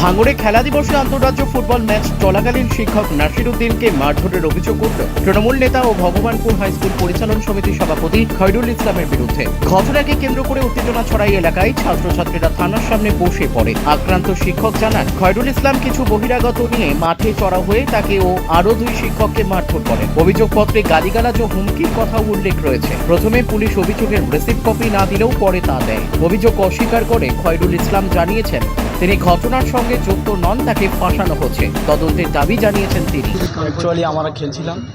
ভাঙড়ে খেলা দিবসে আন্তর্রাজ্য ফুটবল ম্যাচ চলাকালীন শিক্ষক নাসির উদ্দিনকে মারধরের অভিযোগ উঠল। তৃণমূল নেতা ও ভগবানপুর হাই স্কুল পরিচালন সমিতির সভাপতি খৈরুল ইসলামের বিরুদ্ধে। ঘটনাকে কেন্দ্র করে উত্তেজনা ছড়াই এলাকায় ছাত্রছাত্রীরা থানার সামনে বসে পড়ে। আক্রান্ত শিক্ষক জানান, খৈরুল ইসলাম কিছু বহিরাগত নিয়ে মাঠে চড়া হয়ে তাকে ও আরও দুই শিক্ষককে মারধর করেন। অভিযোগপত্রে গালিগালাজ ও হুমকির কথা উল্লেখ রয়েছে। প্রথমে পুলিশ অভিযোগের রিসিভ কপি না দিলেও পরে তা দেয়। অভিযোগ অস্বীকার করে খয়রুল ইসলাম জানিয়েছেন তিনি ঘটনার সঙ্গে যুক্ত নন, তাকে ফাঁসানো হচ্ছে। তদন্তের দাবি জানিয়েছেন তিনি। অ্যাকচুয়ালি আমরা খেলছিলাম।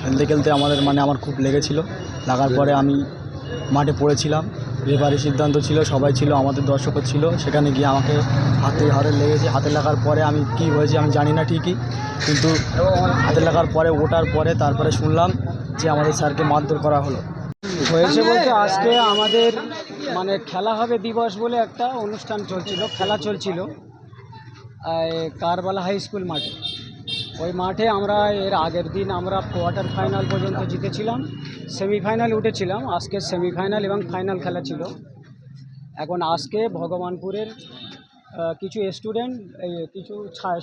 খেলতে খেলতে আমাদের মানে আমার খুব লেগেছিল। লাগার পরে আমি মাঠে পড়েছিলাম। রেফারি সিদ্ধান্ত ছিল, সবাই ছিল, আমাদের দর্শকও ছিল। সেখানে গিয়ে আমাকে হাতে হাতে লেগেছে। হাতে লাগার পরে আমি কি হয়েছে আমি জানি না ঠিকই। কিন্তু হাতে লাগার পরে, ওঠার পরে, তারপরে শুনলাম যে আমাদের স্যারকে মারধর করা হলো। হয়েছে বলতে আজকে আমাদের মানে খেলা হবে দিবস বলে একটা অনুষ্ঠান চলছিল খেলা চলছিল কারবালা হাই স্কুল মাঠে। ওই মাঠে আমরা এর আগের দিন আমরা কোয়ার্টার ফাইনাল পর্যন্ত জিতেছিলাম সেমিফাইনাল উঠেছিলাম আজকে সেমিফাইনাল এবং ফাইনাল খেলা ছিল। এখন আজকে ভগবানপুরের কিছু স্টুডেন্ট কিছু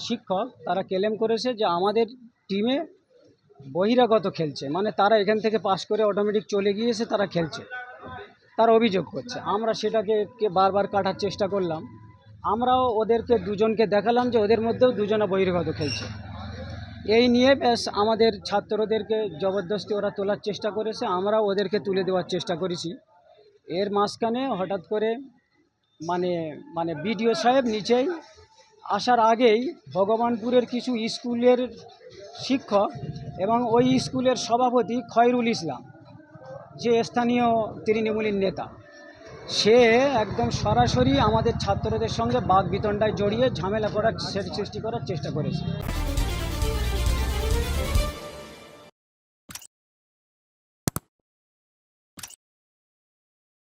শিক্ষক তারা ক্লেম করেছে যে আমাদের টিমে বহিরাগত খেলছে। মানে তারা এখান থেকে পাস করে অটোমেটিক চলে গিয়েছে, তারা খেলছে। তার অভিযোগ করছে। আমরা সেটাকে বারবার কাটার চেষ্টা করলাম। আমরাও ওদেরকে দুজনকে দেখালাম যে ওদের মধ্যেও দুজনা বহিরাগত খেলছে। এই নিয়ে ব্যাস আমাদের ছাত্রদেরকে জবরদস্তি ওরা তোলার চেষ্টা করেছে। আমরাও ওদেরকে তুলে দেওয়ার চেষ্টা করেছি। এর মাঝখানে হঠাৎ করে মানে মানে বিডিও সাহেব নিচেই আসার আগেই ভগবানপুরের কিছু স্কুলের শিক্ষক এবং ওই স্কুলের সভাপতি খয়রুল ইসলাম, যে স্থানীয় তৃণমূলের নেতা, সে একদম সরাসরি আমাদের ছাত্রদের সঙ্গে বাঘ বিতণ্ডায় জড়িয়ে ঝামেলা করার সৃষ্টি করার চেষ্টা করেছে।